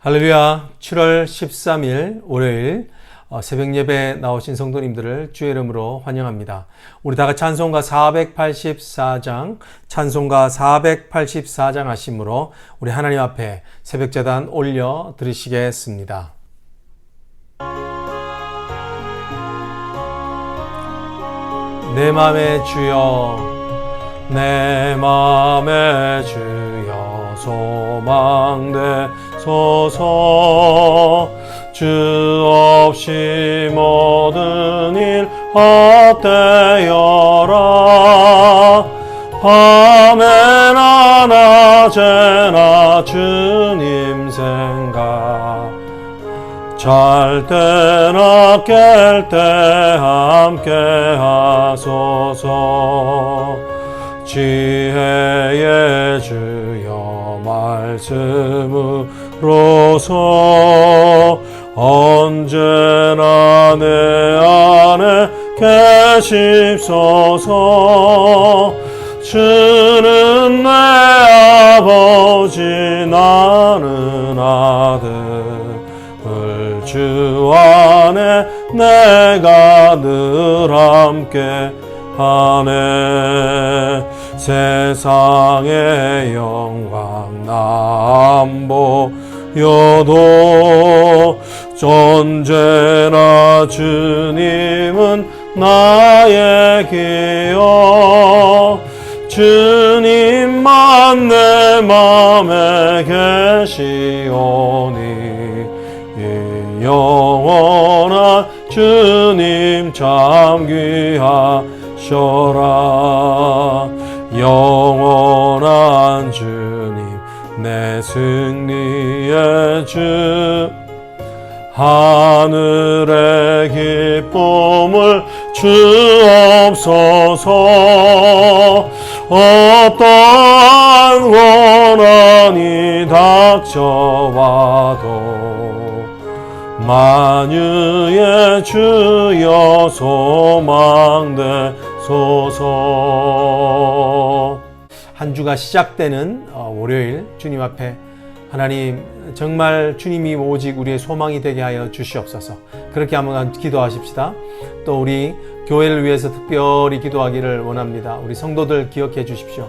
할렐루야 7월 13일 월요일 어, 새벽 예배 나오신 성도님들을 주의 이름으로 환영합니다. 우리 다 같이 찬송가 484장 찬송가 484장 하심으로 우리 하나님 앞에 새벽 재단 올려 드리시겠습니다. 내 맘의 주여 내 맘의 주여 소망되 소서. 주 없이 모든 일 헛되어라. 밤에나 낮에나 주님 생각. 잘 때나 깰 때 함께 하소서. 지혜의 주여 말씀으 로서 언제나 내 안에 계십소서. 주는 내 아버지 나는 아들. 주 안에 내가 늘 함께 하네. 세상의 영광 남보 여도 언제나 주님은 나의 기여. 주님만 내 맘에 계시오니 영원한 주님 참 귀하셔라. 영원한 주님 내 승리의 주 하늘의 기쁨을 주옵소서. 어떠한 원한이 닥쳐와도 만유의 주여 소망되 소서 한 주가 시작되는 어, 월요일 주님 앞에 하나님 정말 주님이 오직 우리의 소망이 되게 하여 주시옵소서. 그렇게 한번 기도하십시다. 또 우리 교회를 위해서 특별히 기도하기를 원합니다. 우리 성도들 기억해 주십시오.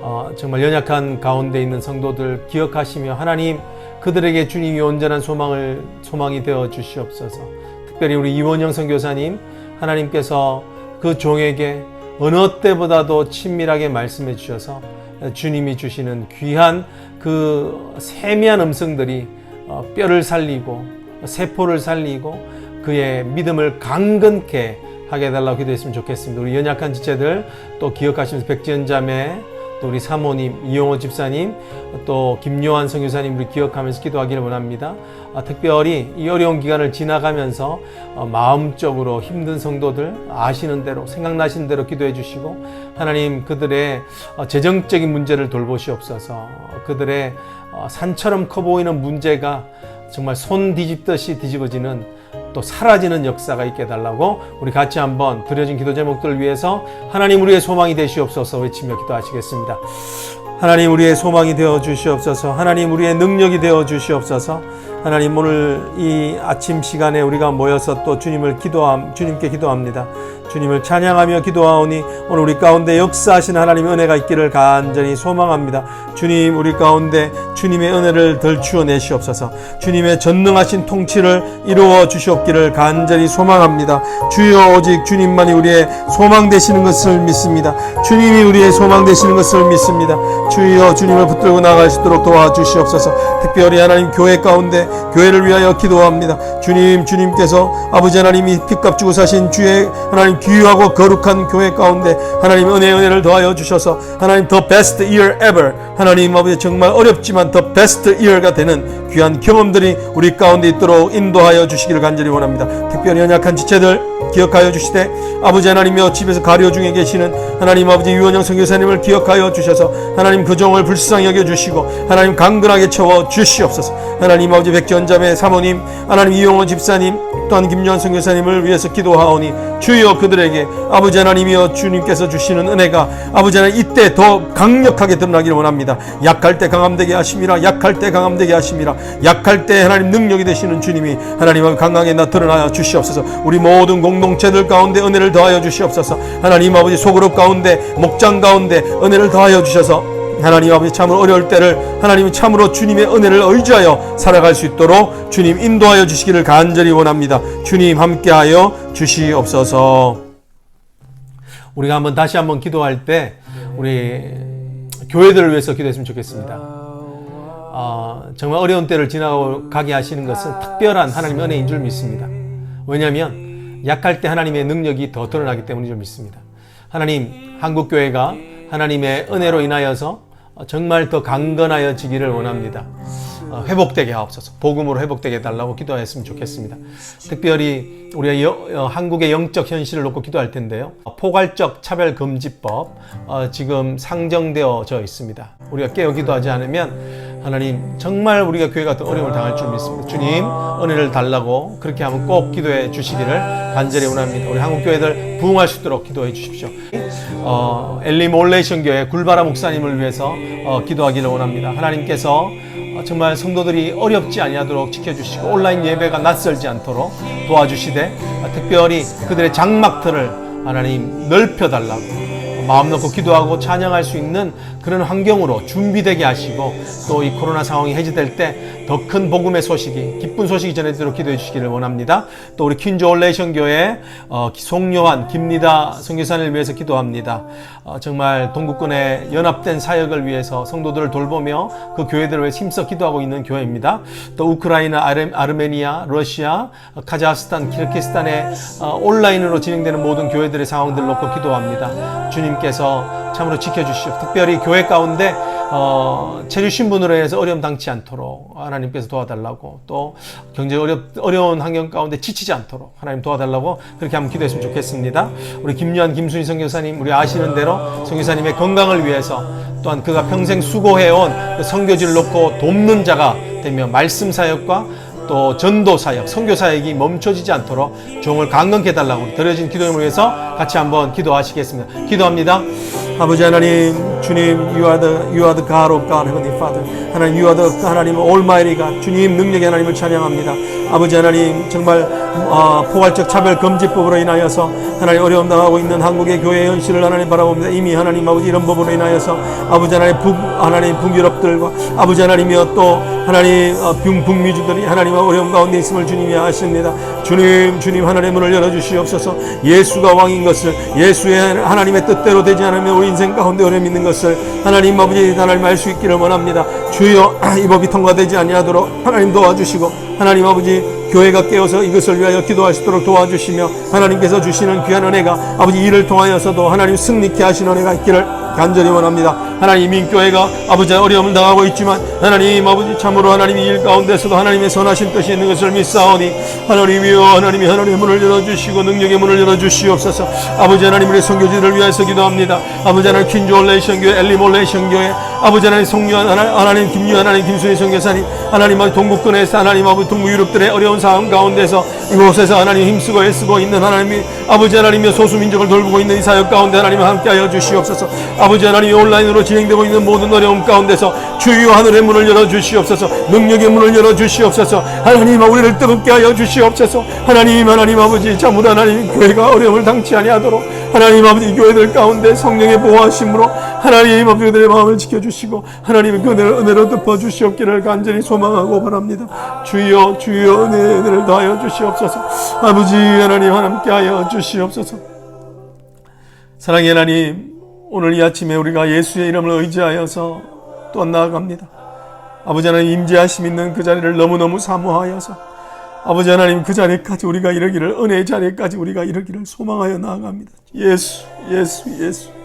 어, 정말 연약한 가운데 있는 성도들 기억하시며 하나님 그들에게 주님이 온전한 소망을 소망이 되어 주시옵소서. 특별히 우리 이원영 선교사님 하나님께서 그 종에게 어느 때보다도 친밀하게 말씀해 주셔서 주님이 주시는 귀한 그 세미한 음성들이 어, 뼈를 살리고 세포를 살리고 그의 믿음을 강건케 하게 해달라고 기도했으면 좋겠습니다. 우리 연약한 지체들 또 기억하시면서 백지연 자매 또 우리 사모님, 이용호 집사님, 또 김요한 성교사님 우리 기억하면서 기도하기를 원합니다. 아, 특별히 이 어려운 기간을 지나가면서 어, 마음적으로 힘든 성도들 아시는 대로 생각나시는 대로 기도해 주시고 하나님 그들의 어, 재정적인 문제를 돌보시옵소서 그들의 어, 산처럼 커 보이는 문제가 정말 손 뒤집듯이 뒤집어지는 또 사라지는 역사가 있게 해달라고 우리 같이 한번 드려진 기도 제목들을 위해서 하나님 우리의 소망이 되시옵소서 외치며 기도하시겠습니다. 하나님 우리의 소망이 되어 주시옵소서. 하나님 우리의 능력이 되어 주시옵소서. 하나님 오늘 이 아침 시간에 우리가 모여서 또 주님을 기도함 주님께 기도합니다. 주님을 찬양하며 기도하오니 오늘 우리 가운데 역사하신 하나님의 은혜가 있기를 간절히 소망합니다. 주님 우리 가운데 주님의 은혜를 덜 주어내시옵소서. 주님의 전능하신 통치를 이루어 주시옵기를 간절히 소망합니다. 주여 오직 주님만이 우리의 소망 되시는 것을 믿습니다. 주님이 우리의 소망 되시는 것을 믿습니다. 주여 주님을 붙들고 나갈 수 있도록 도와주시옵소서. 특별히 하나님 교회 가운데 교회를 위하여 기도합니다. 주님 주님께서 아버지 하나님이 핏값 주고 사신 주의 하나님 귀하고 거룩한 교회 가운데 하나님 은혜 은혜를 더하여 주셔서 하나님 더 베스트 이어 ever. 하나님 아버지 정말 어렵지만 더 베스트 이어가 되는 귀한 경험들이 우리 가운데 있도록 인도하여 주시기를 간절히 원합니다. 특별히 연약한 지체들 기억하여 주시되 아버지 하나님여 집에서 가려 중에 계시는 하나님 아버지 유원영 선교사님을 기억하여 주셔서 하나님 그 종을 불쌍히 여겨 주시고 하나님 강건하게 채워 주시옵소서. 하나님 아버지 백전자매 사모님 하나님 이용호 집사님 또한 김요한 선교사님을 위해서 기도하오니 주여 그들에게 아버지 하나님이여 주님께서 주시는 은혜가 아버지 하나님 이때 더 강력하게 드러나기를 원합니다. 약할 때 강함되게 하심이라 약할 때 강함되게 하심이라 약할 때 하나님 능력이 되시는 주님이 하나님 강강에 나타나 주시옵소서. 우리 모든 공동체들 가운데 은혜를 더하여 주시옵소서. 하나님 아버지 소그룹 가운데 목장 가운데 은혜를 더하여 주셔서 하나님 아버지 참으로 어려울 때를 하나님이 참으로 주님의 은혜를 의지하여 살아갈 수 있도록 주님 인도하여 주시기를 간절히 원합니다. 주님 함께하여 주시옵소서. 우리가 한번 다시 한번 기도할 때 우리 교회들을 위해서 기도했으면 좋겠습니다. 어, 정말 어려운 때를 지나가게 하시는 것은 특별한 하나님의 은혜인 줄 믿습니다. 왜냐하면 약할 때 하나님의 능력이 더 드러나기 때문인 줄 믿습니다. 하나님 한국 교회가 하나님의 은혜로 인하여서 정말 더 강건하여지기를 원합니다. 어, 회복되게 하옵소서. 복음으로 회복되게 해달라고 기도했으면 좋겠습니다. 특별히 우리가 여, 어, 한국의 영적 현실을 놓고 기도할 텐데요. 포괄적 차별 금지법 어, 지금 상정되어져 있습니다. 우리가 깨어 기도하지 않으면 하나님 정말 우리가 교회가 더 어려움을 당할 줄 믿습니다. 주님 은혜를 달라고 그렇게 하면 꼭 기도해 주시기를 간절히 원합니다. 우리 한국 교회들 부흥할 수 있도록 기도해 주십시오. 어, 엘리 몰레이션 교회 굴바라 목사님을 위해서 어, 기도하기를 원합니다. 하나님께서 어, 정말 성도들이 어렵지 아니하도록 지켜주시고 온라인 예배가 낯설지 않도록 도와주시되 어, 특별히 그들의 장막들을 하나님 넓혀달라고 마음 놓고 기도하고 찬양할 수 있는 그런 환경으로 준비되게 하시고 또 이 코로나 상황이 해지될 때 더 큰 복음의 소식이 기쁜 소식이 전해지도록 기도해 주시기를 원합니다. 또 우리 퀸즈 올레이션 교회 어, 송요한 김리다 선교사를 위해서 기도합니다. 어, 정말 동국군의 연합된 사역을 위해서 성도들을 돌보며 그 교회들을 위해 힘써 기도하고 있는 교회입니다. 또 우크라이나, 아르, 아르메니아, 러시아, 카자흐스탄, 키르키스탄의 어, 온라인으로 진행되는 모든 교회들의 상황들을 놓고 기도합니다. 주님 께서 참으로 지켜주시오. 특별히 교회 가운데 어, 체류 신분으로 해서 어려움 당치 않도록 하나님께서 도와달라고 또 경제 어렵, 어려운 환경 가운데 지치지 않도록 하나님 도와달라고 그렇게 한번 기도했으면 좋겠습니다. 우리 김유한 김순희 선교사님 우리 아시는 대로 선교사님의 건강을 위해서 또한 그가 평생 수고해온 그 선교지를 놓고 돕는 자가 되며 말씀 사역과 또 전도 사역, 선교 사역이 멈춰지지 않도록 종을 강건케 해달라고 드려진 기도임을 위해서 같이 한번 기도하시겠습니다. 기도합니다. 아버지 하나님, 주님, you are the, you are the God of God, Heavenly Father. 하나님, you are the 하나님 Almighty God. 주님 능력의 하나님을 찬양합니다. 아버지 하나님, 정말 어, 포괄적 차별 금지법으로 인하여서 하나님 어려움 당하고 있는 한국의 교회 현실을 하나님 바라봅니다. 이미 하나님 아버지 이런 법으로 인하여서 아버지 하나님 북 하나님 북유럽들과 아버지 하나님이여 또 하나님 어, 북 북미주들이 하나님 어려움 가운데 있음을 주님이 아십니다. 주님, 주님 하나님의 문을 열어 주시옵소서. 예수가 왕인 것을 예수의 하나님의 뜻대로 되지 않으면 우리 인생 가운데 어려움 있는 것을 하나님 아버지 하나님 알 수 있기를 원합니다. 주여 이 법이 통과되지 아니하도록 하나님 도와주시고 하나님 아버지 교회가 깨어서 이것을 위하여 기도할 수 있도록 도와주시며 하나님께서 주시는 귀한 은혜가 아버지 이를 통하여서도 하나님 승리케 하시는 은혜가 있기를 간절히 원합니다. 하나님 민교회가 아버지 어려움을 당하고 있지만 하나님 아버지 참으로 하나님 일 가운데서도 하나님의 선하신 뜻이 있는 것을 믿사오니 하나님이여 하나님이 하나님의 문을 열어주시고 능력의 문을 열어주시옵소서 아버지 하나님 우리 성교지를 위해서 기도합니다. 아버지 하나님 퀸즈 올레이션 교회 엘리몰레이션 교회 아버지 하나님 송유한 하나님, 하나님 김유한 하나님 김수희 선교사님 하나님 아버지 동국권에서 하나님 아버지 동부 유럽들의 어려운 상황 가운데서 이곳에서 하나님 힘쓰고 애쓰고 있는 하나님이 아버지 하나님의 소수민족을 돌보고 있는 이 사역 가운데 하나님 함께하여 주시옵소서. 아버지 하나님이 온라인으로 진행되고 있는 모든 어려움 가운데서 주여 하늘의 문을 열어 주시옵소서. 능력의 문을 열어 주시옵소서. 하나님 우리를 뜨겁게 하여 주시옵소서. 하나님 하나님 아버지 참으로 하나님 교회가 어려움을 당치 아니하도록 하나님 아버지 교회들 가운데 성령의 보호하심으로 하나님 아버지 그들의 마음을 지켜주시고 하나님의 그 은혜를 은혜로 덮어주시옵기를 간절히 소망하고 바랍니다. 주여 주여 은혜, 은혜를 더하여 주시옵소서. 아버지 하나님 함께하여 주시옵소서. 사랑의 하나님 오늘 이 아침에 우리가 예수의 이름을 의지하여서 또 나아갑니다. 아버지 하나님 임재하심 있는 그 자리를 너무너무 사모하여서 아버지 하나님 그 자리까지 우리가 이르기를 은혜의 자리까지 우리가 이르기를 소망하여 나아갑니다. 예수 예수 예수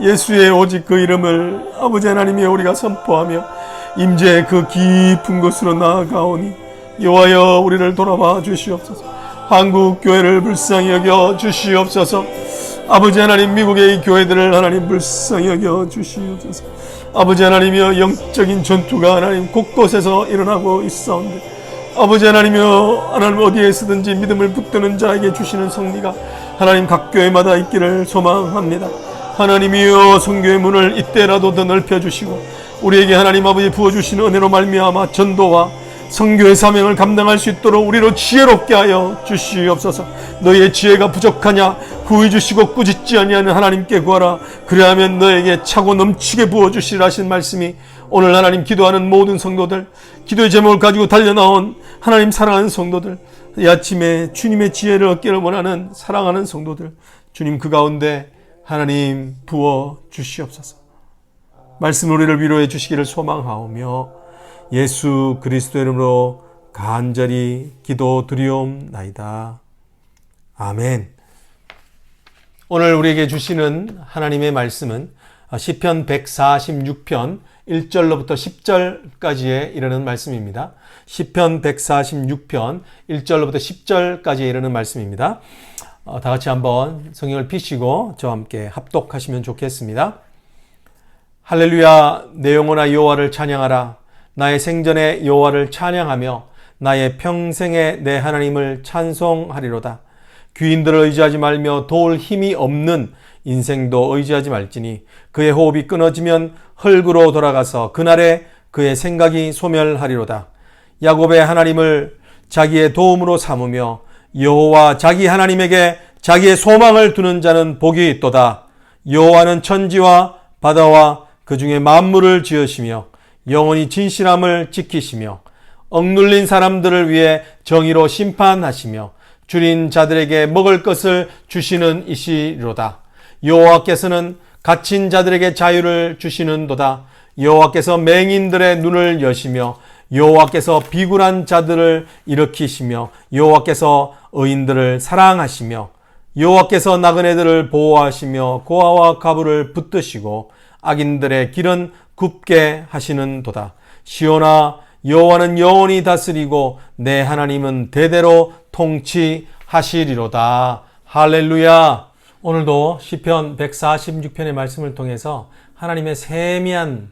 예수의 오직 그 이름을 아버지 하나님이 우리가 선포하며 임재의 그 깊은 곳으로 나아가오니 여호와여 우리를 돌아봐 주시옵소서. 한국 교회를 불쌍히 여겨 주시옵소서. 아버지 하나님 미국의 이 교회들을 하나님 불쌍히 여겨 주시옵소서. 아버지 하나님이여 영적인 전투가 하나님 곳곳에서 일어나고 있사온데 아버지 하나님이여 하나님 어디에서든지 믿음을 붙드는 자에게 주시는 성리가 하나님 각 교회마다 있기를 소망합니다. 하나님이여 성교의 문을 이때라도 더 넓혀 주시고 우리에게 하나님 아버지 부어 주시는 은혜로 말미암아 전도와 성교의 사명을 감당할 수 있도록 우리로 지혜롭게 하여 주시옵소서. 너희의 지혜가 부족하냐 구해 주시고 꾸짖지 아니하는 하나님께 구하라. 그리하면 너에게 차고 넘치게 부어 주시라 하신 말씀이 오늘 하나님 기도하는 모든 성도들 기도의 제목을 가지고 달려 나온 하나님 사랑하는 성도들 이 아침에 주님의 지혜를 얻기를 원하는 사랑하는 성도들 주님 그 가운데 하나님 부어 주시옵소서. 말씀 우리를 위로해 주시기를 소망하오며 예수 그리스도 이름으로 간절히 기도 드리옵나이다. 아멘. 오늘 우리에게 주시는 하나님의 말씀은 시편 146편 1절로부터 10절까지에 이르는 말씀입니다. 시편 146편 1절로부터 10절까지에 이르는 말씀입니다. 어, 다 같이 한번 성경을 피시고 저와 함께 합독하시면 좋겠습니다. 할렐루야 내 영혼아 여호와를 찬양하라. 나의 생전에 여호와를 찬양하며 나의 평생에 내 하나님을 찬송하리로다. 귀인들을 의지하지 말며 도울 힘이 없는 인생도 의지하지 말지니 그의 호흡이 끊어지면 흙으로 돌아가서 그날에 그의 생각이 소멸하리로다. 야곱의 하나님을 자기의 도움으로 삼으며 여호와 자기 하나님에게 자기의 소망을 두는 자는 복이 있도다 여호와는 천지와 바다와 그 중에 만물을 지으시며 영원히 진실함을 지키시며 억눌린 사람들을 위해 정의로 심판하시며 줄인 자들에게 먹을 것을 주시는 이시로다. 여호와께서는 갇힌 자들에게 자유를 주시는도다. 여호와께서 맹인들의 눈을 여시며 여호와께서 비굴한 자들을 일으키시며 여호와께서 의인들을 사랑하시며 여호와께서 나그네들을 보호하시며 고아와 가부를 붙드시고 악인들의 길은 굽게 하시는 도다. 시온아 여호와는 영원히 다스리고 내 하나님은 대대로 통치하시리로다. 할렐루야. 오늘도 시편 146편의 말씀을 통해서 하나님의 세미한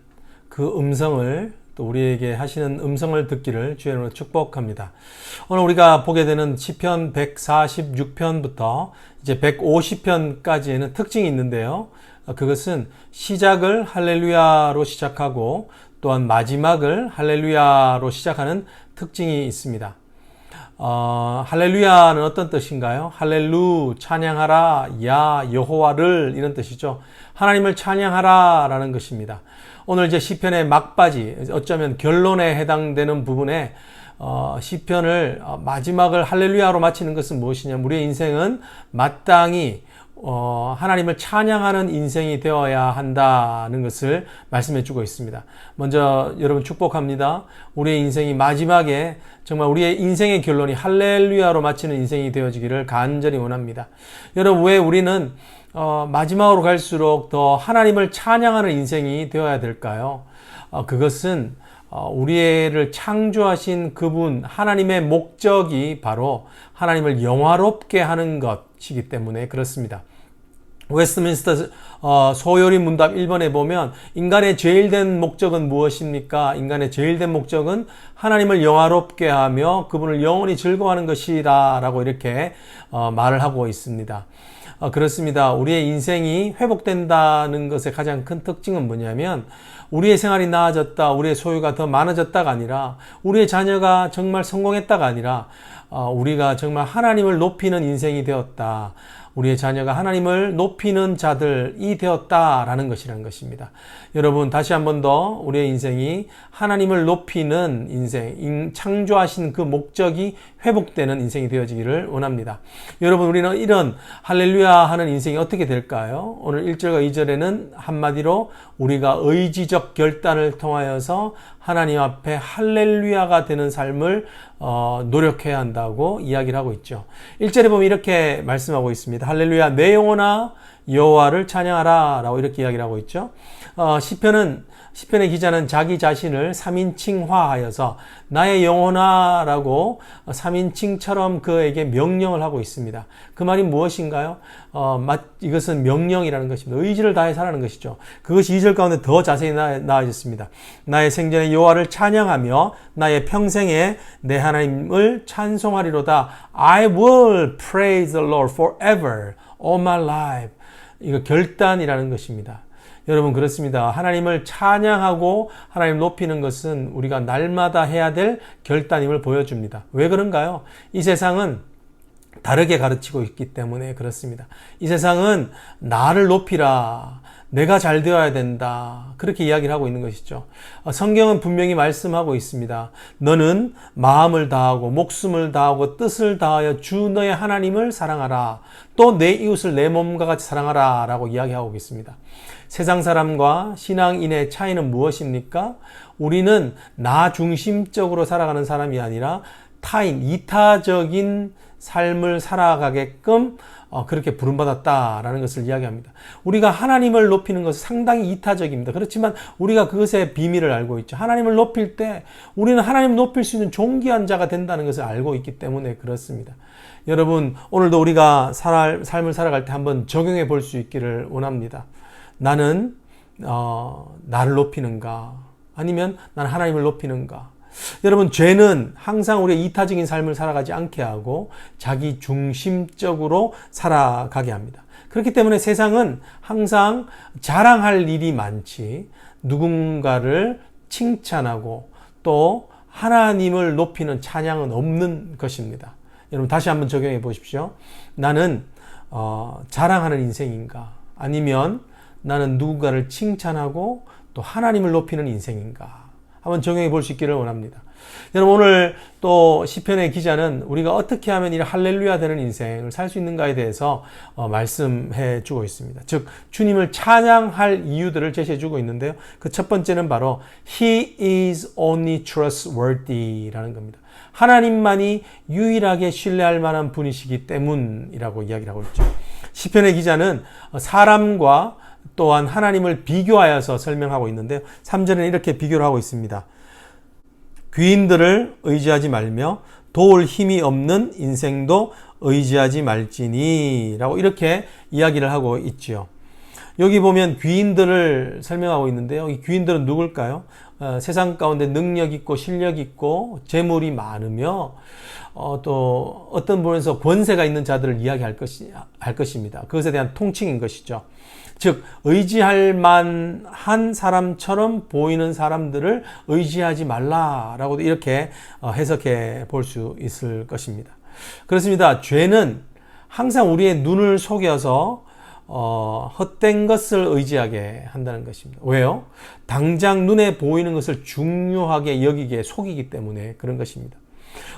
그 음성을 또 우리에게 하시는 음성을 듣기를 주의 이름으로 축복합니다. 오늘 우리가 보게 되는 시편 146편부터 이제 150편까지에는 특징이 있는데요. 그것은 시작을 할렐루야로 시작하고 또한 마지막을 할렐루야로 시작하는 특징이 있습니다. 어, 할렐루야는 어떤 뜻인가요? 할렐루 찬양하라 야 여호와를 이런 뜻이죠. 하나님을 찬양하라라는 것입니다. 오늘 이제 시편의 막바지 어쩌면 결론에 해당되는 부분에 어, 시편을 어, 마지막을 할렐루야로 마치는 것은 무엇이냐? 우리의 인생은 마땅히 어, 하나님을 찬양하는 인생이 되어야 한다는 것을 말씀해 주고 있습니다. 먼저 여러분 축복합니다. 우리의 인생이 마지막에 정말 우리의 인생의 결론이 할렐루야로 마치는 인생이 되어지기를 간절히 원합니다. 여러분 왜 우리는 어, 마지막으로 갈수록 더 하나님을 찬양하는 인생이 되어야 될까요? 어, 그것은 어, 우리를 창조하신 그분 하나님의 목적이 바로 하나님을 영화롭게 하는 것이기 때문에 그렇습니다. 웨스트민스터 어, 소요리 문답 1번에 보면 인간의 제일 된 목적은 무엇입니까? 인간의 제일 된 목적은 하나님을 영화롭게 하며 그분을 영원히 즐거워하는 것이다 라고 이렇게 어, 말을 하고 있습니다. 어, 그렇습니다. 우리의 인생이 회복된다는 것의 가장 큰 특징은 뭐냐면 우리의 생활이 나아졌다, 우리의 소유가 더 많아졌다가 아니라 우리의 자녀가 정말 성공했다가 아니라 우리가 정말 하나님을 높이는 인생이 되었다. 우리의 자녀가 하나님을 높이는 자들이 되었다라는 것이라는 것입니다. 여러분 다시 한 번 더 우리의 인생이 하나님을 높이는 인생, 창조하신 그 목적이 회복되는 인생이 되어지기를 원합니다. 여러분 우리는 이런 할렐루야 하는 인생이 어떻게 될까요? 오늘 1절과 2절에는 한마디로 우리가 의지적 결단을 통하여서 하나님 앞에 할렐루야가 되는 삶을 어, 노력해야 한다고 이야기를 하고 있죠. 1절에 보면 이렇게 말씀하고 있습니다. 할렐루야 내 영혼아 여호와를 찬양하라 라고 이렇게 이야기를 하고 있죠. 어, 시편은 시편의 기자는 자기 자신을 3인칭화하여서 나의 영혼아라고 3인칭처럼 그에게 명령을 하고 있습니다. 그 말이 무엇인가요? 어, 이것은 명령이라는 것입니다. 의지를 다해 살라는 것이죠. 그것이 2절 가운데 더 자세히 나아졌습니다. 나의 생전에 여호와를 찬양하며 나의 평생에 내 하나님을 찬송하리로다. I will praise the Lord forever all my life. 이거 결단이라는 것입니다. 여러분 그렇습니다. 하나님을 찬양하고 하나님 높이는 것은 우리가 날마다 해야 될 결단임을 보여줍니다. 왜 그런가요? 이 세상은 다르게 가르치고 있기 때문에 그렇습니다. 이 세상은 나를 높이라. 내가 잘 되어야 된다. 그렇게 이야기를 하고 있는 것이죠. 어, 성경은 분명히 말씀하고 있습니다. 너는 마음을 다하고 목숨을 다하고 뜻을 다하여 주 너의 하나님을 사랑하라. 또 내 이웃을 내 몸과 같이 사랑하라. 라고 이야기하고 있습니다. 세상 사람과 신앙인의 차이는 무엇입니까? 우리는 나 중심적으로 살아가는 사람이 아니라 타인, 이타적인 삶을 살아가게끔 어, 그렇게 부름받았다라는 것을 이야기합니다. 우리가 하나님을 높이는 것은 상당히 이타적입니다. 그렇지만 우리가 그것의 비밀을 알고 있죠. 하나님을 높일 때 우리는 하나님을 높일 수 있는 존귀한 자가 된다는 것을 알고 있기 때문에 그렇습니다. 여러분, 오늘도 우리가 살, 삶을 살아갈 때 한번 적용해 볼 수 있기를 원합니다. 나는, 어, 나를 높이는가? 아니면 나는 하나님을 높이는가? 여러분, 죄는 항상 우리의 이타적인 삶을 살아가지 않게 하고 자기 중심적으로 살아가게 합니다. 그렇기 때문에 세상은 항상 자랑할 일이 많지 누군가를 칭찬하고 또 하나님을 높이는 찬양은 없는 것입니다. 여러분 다시 한번 적용해 보십시오. 나는 어, 자랑하는 인생인가? 아니면 나는 누군가를 칭찬하고 또 하나님을 높이는 인생인가? 한번 적용해 볼 수 있기를 원합니다. 여러분 오늘 또 시편의 기자는 우리가 어떻게 하면 이 할렐루야 되는 인생을 살 수 있는가에 대해서 어, 말씀해 주고 있습니다. 즉 주님을 찬양할 이유들을 제시해 주고 있는데요. 그 첫 번째는 바로 He is only trustworthy라는 겁니다. 하나님만이 유일하게 신뢰할 만한 분이시기 때문이라고 이야기를 하고 있죠. 시편의 기자는 사람과 또한 하나님을 비교하여서 설명하고 있는데요. 3절에는 이렇게 비교를 하고 있습니다. 귀인들을 의지하지 말며 도울 힘이 없는 인생도 의지하지 말지니 라고 이렇게 이야기를 하고 있지요. 여기 보면 귀인들을 설명하고 있는데요. 이 귀인들은 누굴까요? 어, 세상 가운데 능력 있고 실력 있고 재물이 많으며 어, 또 어떤 부분에서 권세가 있는 자들을 이야기할 것이, 할 것입니다. 그것에 대한 통칭인 것이죠. 즉 의지할 만한 사람처럼 보이는 사람들을 의지하지 말라라고 이렇게 어, 해석해 볼 수 있을 것입니다. 그렇습니다. 죄는 항상 우리의 눈을 속여서 어, 헛된 것을 의지하게 한다는 것입니다. 왜요? 당장 눈에 보이는 것을 중요하게 여기게 속이기 때문에 그런 것입니다.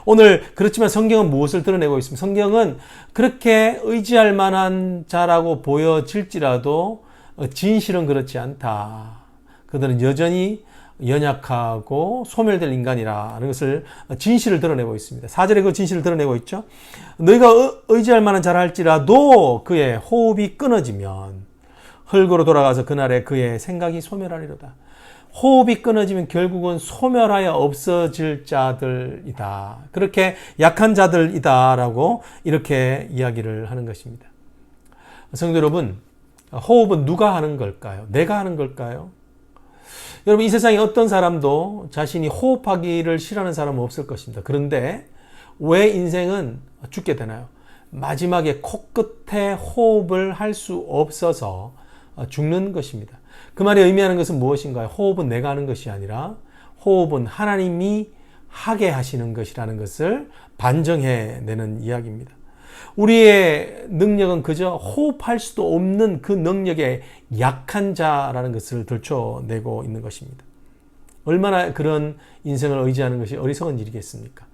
오늘 그렇지만 성경은 무엇을 드러내고 있습니까? 성경은 그렇게 의지할 만한 자라고 보여질지라도 진실은 그렇지 않다. 그들은 여전히 연약하고 소멸될 인간이라는 것을 진실을 드러내고 있습니다. 사절에 그 진실을 드러내고 있죠. 너희가 의지할 만한 자라 할지라도 그의 호흡이 끊어지면 흙으로 돌아가서 그날에 그의 생각이 소멸하리로다. 호흡이 끊어지면 결국은 소멸하여 없어질 자들이다. 그렇게 약한 자들이다라고 이렇게 이야기를 하는 것입니다. 성도 여러분, 호흡은 누가 하는 걸까요? 내가 하는 걸까요? 여러분, 이 세상에 어떤 사람도 자신이 호흡하기를 싫어하는 사람은 없을 것입니다. 그런데 왜 인생은 죽게 되나요? 마지막에 코끝에 호흡을 할 수 없어서 죽는 것입니다. 그 말이 의미하는 것은 무엇인가요? 호흡은 내가 하는 것이 아니라 호흡은 하나님이 하게 하시는 것이라는 것을 반정해 내는 이야기입니다. 우리의 능력은 그저 호흡할 수도 없는 그 능력에 약한 자라는 것을 들춰내고 있는 것입니다. 얼마나 그런 인생을 의지하는 것이 어리석은 일이겠습니까?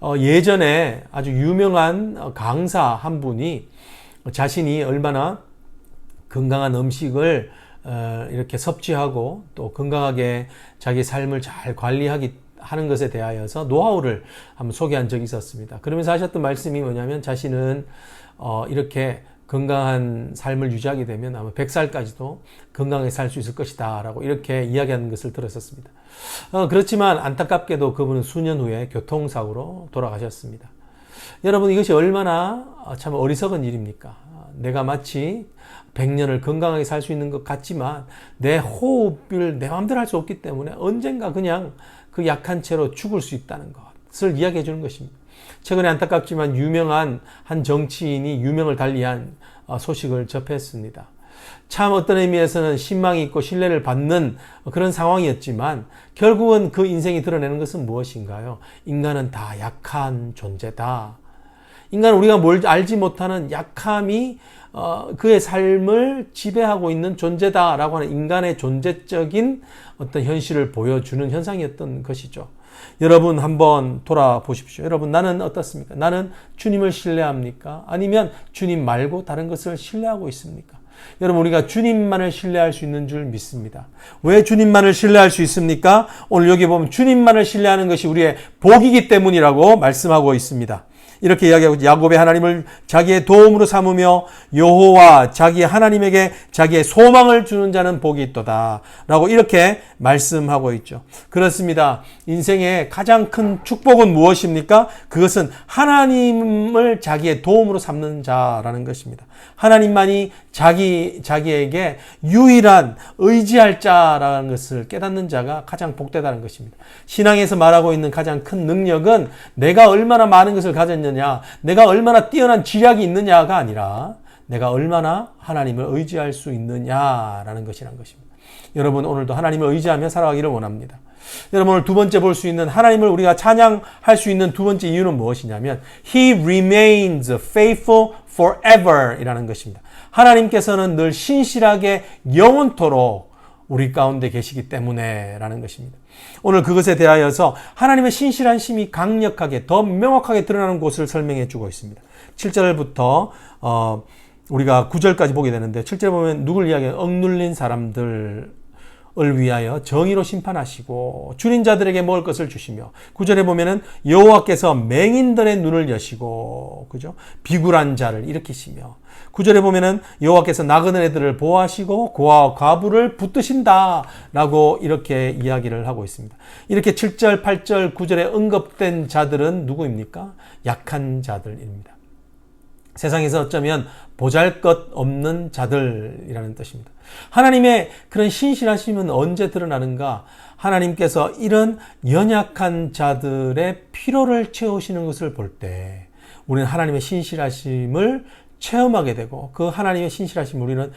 어, 예전에 아주 유명한 강사 한 분이 자신이 얼마나 건강한 음식을 어, 이렇게 섭취하고 또 건강하게 자기 삶을 잘 관리하기 하는 것에 대하여서 노하우를 한번 소개한 적이 있었습니다. 그러면서 하셨던 말씀이 뭐냐면 자신은 어, 이렇게 건강한 삶을 유지하게 되면 아마 100살까지도 건강하게 살 수 있을 것이다. 라고 이렇게 이야기하는 것을 들었었습니다. 어, 그렇지만 안타깝게도 그분은 수년 후에 교통사고로 돌아가셨습니다. 여러분 이것이 얼마나 참 어리석은 일입니까? 내가 마치 100년을 건강하게 살 수 있는 것 같지만 내 호흡을 내 마음대로 할 수 없기 때문에 언젠가 그냥 그 약한 채로 죽을 수 있다는 것을 이야기해 주는 것입니다. 최근에 안타깝지만 유명한 한 정치인이 유명을 달리한 어, 소식을 접했습니다. 참 어떤 의미에서는 신망이 있고 신뢰를 받는 그런 상황이었지만 결국은 그 인생이 드러내는 것은 무엇인가요? 인간은 다 약한 존재다. 인간은 우리가 뭘 알지 못하는 약함이 어, 그의 삶을 지배하고 있는 존재다라고 하는 인간의 존재적인 어떤 현실을 보여주는 현상이었던 것이죠. 여러분 한번 돌아보십시오. 여러분 나는 어떻습니까? 나는 주님을 신뢰합니까? 아니면 주님 말고 다른 것을 신뢰하고 있습니까? 여러분 우리가 주님만을 신뢰할 수 있는 줄 믿습니다. 왜 주님만을 신뢰할 수 있습니까? 오늘 여기 보면 주님만을 신뢰하는 것이 우리의 복이기 때문이라고 말씀하고 있습니다. 이렇게 이야기하고 야곱의 하나님을 자기의 도움으로 삼으며 여호와 자기 하나님에게 자기의 소망을 주는 자는 복이 있도다라고 이렇게 말씀하고 있죠. 그렇습니다. 인생의 가장 큰 축복은 무엇입니까? 그것은 하나님을 자기의 도움으로 삼는 자라는 것입니다. 하나님만이 자기 자기에게 유일한 의지할 자라는 것을 깨닫는 자가 가장 복되다는 것입니다. 신앙에서 말하고 있는 가장 큰 능력은 내가 얼마나 많은 것을 가졌느냐, 내가 얼마나 뛰어난 지략이 있느냐가 아니라 내가 얼마나 하나님을 의지할 수 있느냐라는 것이란 것입니다. 여러분 오늘도 하나님을 의지하며 살아가기를 원합니다. 여러분 오늘 두 번째 볼 수 있는 하나님을 우리가 찬양할 수 있는 두 번째 이유는 무엇이냐면 He remains faithful forever 이라는 것입니다. 하나님께서는 늘 신실하게 영원토록 우리 가운데 계시기 때문에 라는 것입니다. 오늘 그것에 대하여서 하나님의 신실한 심이 강력하게 더 명확하게 드러나는 곳을 설명해 주고 있습니다. 7절부터 어, 우리가 9절까지 보게 되는데 7절 보면 누굴 이야기해 억눌린 사람들 을 위하여 정의로 심판하시고 줄인 자들에게 먹을 것을 주시며 구절에 보면은 여호와께서 맹인들의 눈을 여시고 그죠 비굴한 자를 일으키시며 구절에 보면은 여호와께서 나그네 애들을 보호하시고 고아와 과부를 붙드신다라고 이렇게 이야기를 하고 있습니다. 이렇게 7절, 8절, 9절에 언급된 자들은 누구입니까? 약한 자들입니다. 세상에서 어쩌면 보잘 것 없는 자들이라는 뜻입니다. 하나님의 그런 신실하심은 언제 드러나는가? 하나님께서 이런 연약한 자들의 피로를 채우시는 것을 볼 때, 우리는 하나님의 신실하심을 체험하게 되고, 그 하나님의 신실하심 우리는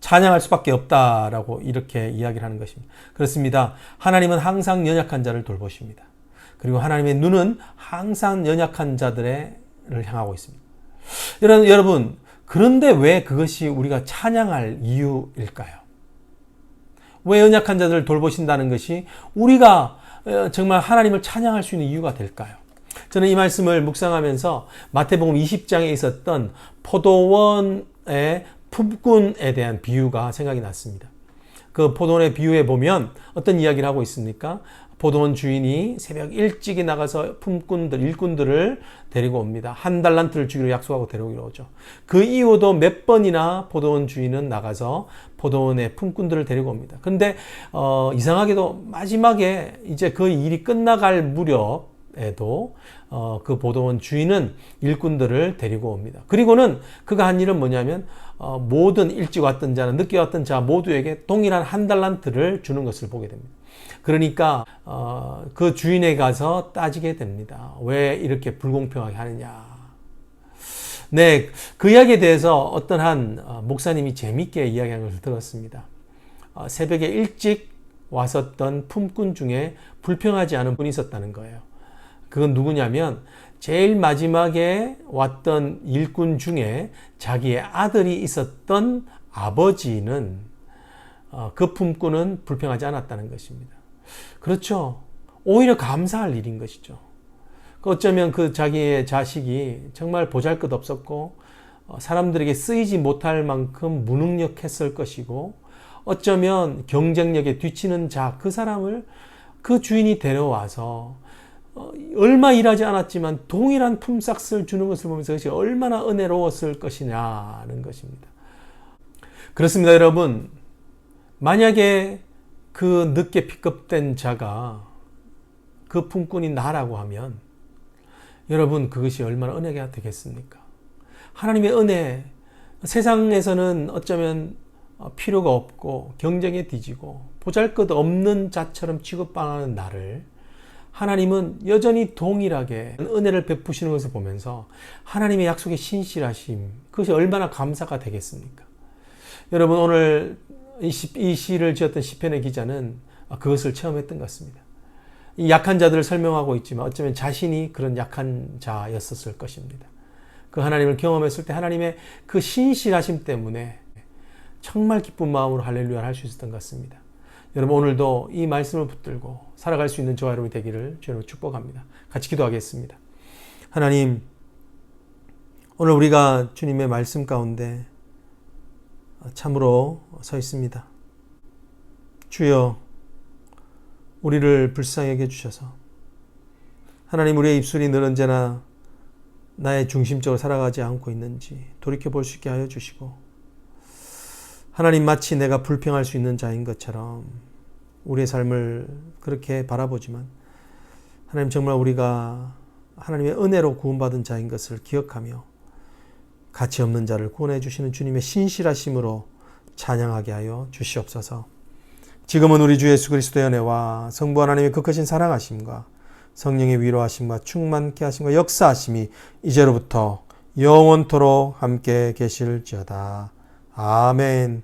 찬양할 수밖에 없다라고 이렇게 이야기를 하는 것입니다. 그렇습니다. 하나님은 항상 연약한 자를 돌보십니다. 그리고 하나님의 눈은 항상 연약한 자들을 향하고 있습니다. 여러분, 그런데 왜 그것이 우리가 찬양할 이유일까요? 왜 연약한 자들을 돌보신다는 것이 우리가 어, 정말 하나님을 찬양할 수 있는 이유가 될까요? 저는 이 말씀을 묵상하면서 마태복음 20장에 있었던 포도원의 품꾼에 대한 비유가 생각이 났습니다. 그 포도원의 비유에 보면 어떤 이야기를 하고 있습니까? 포도원 주인이 새벽 일찍이 나가서 품꾼들, 일꾼들을 데리고 옵니다. 한 달란트를 주기로 약속하고 데려오기로 오죠. 그 이후도 몇 번이나 포도원 주인은 나가서 포도원의 품꾼들을 데리고 옵니다. 근데 어, 이상하게도 마지막에 이제 그 일이 끝나갈 무렵에도 어, 그 포도원 주인은 일꾼들을 데리고 옵니다. 그리고는 그가 한 일은 뭐냐면 어, 모든 일찍 왔던 자는 늦게 왔던 자 모두에게 동일한 한 달란트를 주는 것을 보게 됩니다. 그러니까 어, 그 주인에 가서 따지게 됩니다. 왜 이렇게 불공평하게 하느냐. 네, 그 이야기에 대해서 어떤 한 어, 목사님이 재밌게 이야기한 것을 들었습니다. 어, 새벽에 일찍 왔었던 품꾼 중에 불평하지 않은 분이 있었다는 거예요. 그건 누구냐면 제일 마지막에 왔던 일꾼 중에 자기의 아들이 있었던 아버지는 어, 그 품꾼은 불평하지 않았다는 것입니다. 그렇죠. 오히려 감사할 일인 것이죠. 그 어쩌면 그 자기의 자식이 정말 보잘 것 없었고 어, 사람들에게 쓰이지 못할 만큼 무능력했을 것이고 어쩌면 경쟁력에 뒤치는 자 그 사람을 그 주인이 데려와서 어, 얼마 일하지 않았지만 동일한 품삯을 주는 것을 보면서 그것이 얼마나 은혜로웠을 것이냐는 것입니다. 그렇습니다, 여러분. 만약에 그 늦게 픽업된 자가 그 품꾼이 나라고 하면 여러분 그것이 얼마나 은혜가 되겠습니까? 하나님의 은혜 세상에서는 어쩌면 필요가 없고 경쟁에 뒤지고 보잘것 없는 자처럼 취급당하는 나를 하나님은 여전히 동일하게 은혜를 베푸시는 것을 보면서 하나님의 약속의 신실하심 그것이 얼마나 감사가 되겠습니까? 여러분 오늘 이, 시를 지었던 시편의 기자는 그것을 체험했던 것 같습니다. 이 약한 자들을 설명하고 있지만 어쩌면 자신이 그런 약한 자였었을 것입니다. 그 하나님을 경험했을 때 하나님의 그 신실하심 때문에 정말 기쁜 마음으로 할렐루야를 할 수 있었던 것 같습니다. 여러분 오늘도 이 말씀을 붙들고 살아갈 수 있는 저와 여러분이 되기를 주님으로 축복합니다. 같이 기도하겠습니다. 하나님 오늘 우리가 주님의 말씀 가운데 참으로 서 있습니다. 주여 우리를 불쌍하게 해주셔서 하나님 우리의 입술이 늘 언제나 나의 중심적으로 살아가지 않고 있는지 돌이켜 볼 수 있게 하여 주시고 하나님 마치 내가 불평할 수 있는 자인 것처럼 우리의 삶을 그렇게 바라보지만 하나님 정말 우리가 하나님의 은혜로 구원받은 자인 것을 기억하며 가치 없는 자를 구원해 주시는 주님의 신실하심으로 찬양하게 하여 주시옵소서. 지금은 우리 주 예수 그리스도의 은혜와 성부 하나님의 극하신 사랑하심과 성령의 위로하심과 충만케 하심과 역사하심이 이제로부터 영원토록 함께 계실지어다. 아멘.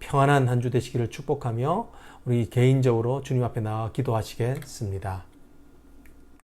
평안한 한 주 되시기를 축복하며 우리 개인적으로 주님 앞에 나와 기도하시겠습니다.